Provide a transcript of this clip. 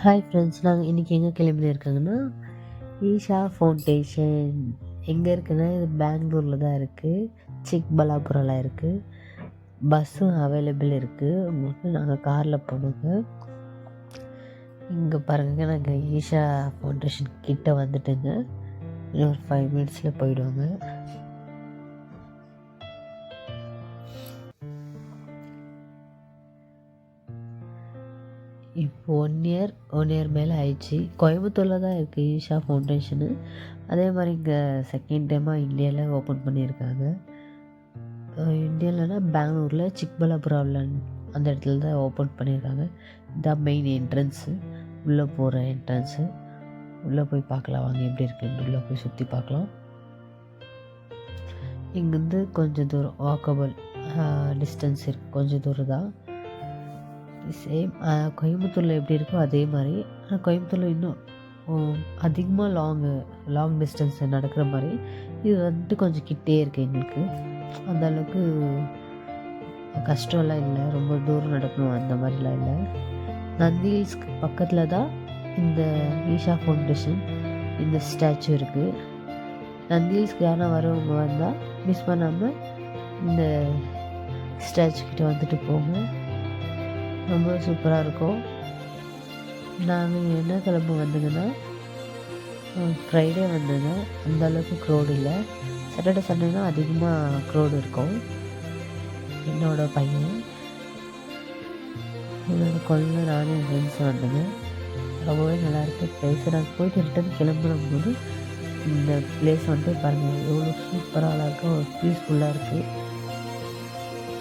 Hi friends நாங்கள் இன்றைக்கி எங்கே கிளம்பியிருக்காங்கன்னா ஈஷா ஃபவுண்டேஷன் எங்கே இருக்குன்னா இது பெங்களூரில் தான் இருக்குது சிக்பலாபுரில் இருக்குது பஸ்ஸும் அவைலபிள் இருக்குது உங்களுக்கு நாங்கள் காரில் போனோங்க. இங்கே பாருங்க நாங்கள் ஈஷா ஃபவுண்டேஷன் கிட்டே வந்துட்டுங்க. இன்னும் ஒரு ஃபைவ் மினிட்ஸில் போயிடுவாங்க. இப்போ ஒன் இயர் ஒன் இயர் மேலே ஆயிடுச்சு. கோயம்புத்தூரில் தான் இருக்குது ஈஷா ஃபவுண்டேஷனு அதே மாதிரி இங்கே செகண்ட் டைமாக இந்தியாவில் ஓப்பன் பண்ணியிருக்காங்க. இந்தியாவில்னா பெங்களூரில் சிக்பலாபுராவில் அந்த இடத்துல தான் ஓப்பன் பண்ணியிருக்காங்க. இதான் மெயின் என்ட்ரன்ஸு உள்ளே போகிற என்ட்ரன்ஸு உள்ளே போய் பார்க்கலாம். வாங்க எப்படி இருக்குன்னு உள்ளே போய் சுற்றி பார்க்கலாம். இங்கேருந்து கொஞ்சம் தூரம் வாக்கபிள் டிஸ்டன்ஸ் இருக்குது கொஞ்சம் தூரம் தான். சேம் கோயம்புத்தூரில் எப்படி இருக்கோ அதே மாதிரி. ஆனால் கோயம்புத்தூரில் இன்னும் அதிகமாக லாங்கு லாங் டிஸ்டன்ஸ் நடக்கிற மாதிரி. இது வந்துட்டு கொஞ்சம் கிட்டே இருக்குது எங்களுக்கு. அந்த அளவுக்கு கஷ்டம்லாம் இல்லை. ரொம்ப தூரம் நடக்கணும் அந்த மாதிரிலாம் இல்லை. நந்தி ஹில்ஸ்க்கு பக்கத்தில் தான் இந்த ஈஷா ஃபவுண்டேஷன் இந்த ஸ்டாச்சு இருக்குது நந்தி ஹில்ஸ்க்கு யாரும் வரவங்க வந்தால் மிஸ் பண்ணாமல் இந்த ஸ்டாச்சு கிட்டே வந்துட்டு போங்க. ரொம்ப சூப்பராக இருக்கும். நாங்கள் என்ன கிளம்பு வந்ததுன்னா ஃப்ரைடே வந்தேங்க அந்த அளவுக்கு இல்லை. சாட்டர்டே சண்டேனா அதிகமாக க்ரௌடு இருக்கும். என்னோடய பையன் என்னோடய குழந்தை நானும் என் ஃப்ரெண்ட்ஸ் வந்தது. ரொம்பவே நல்லாயிருக்கு ப்ளேஸ் நாங்கள் போயிட்டு ரிட்டன் கிளம்பும்போது இந்த பிளேஸ் வந்துட்டு பாருங்கள் எவ்வளோ சூப்பராக அழகாக ஒரு பீஸ்ஃபுல்லாக இருக்குது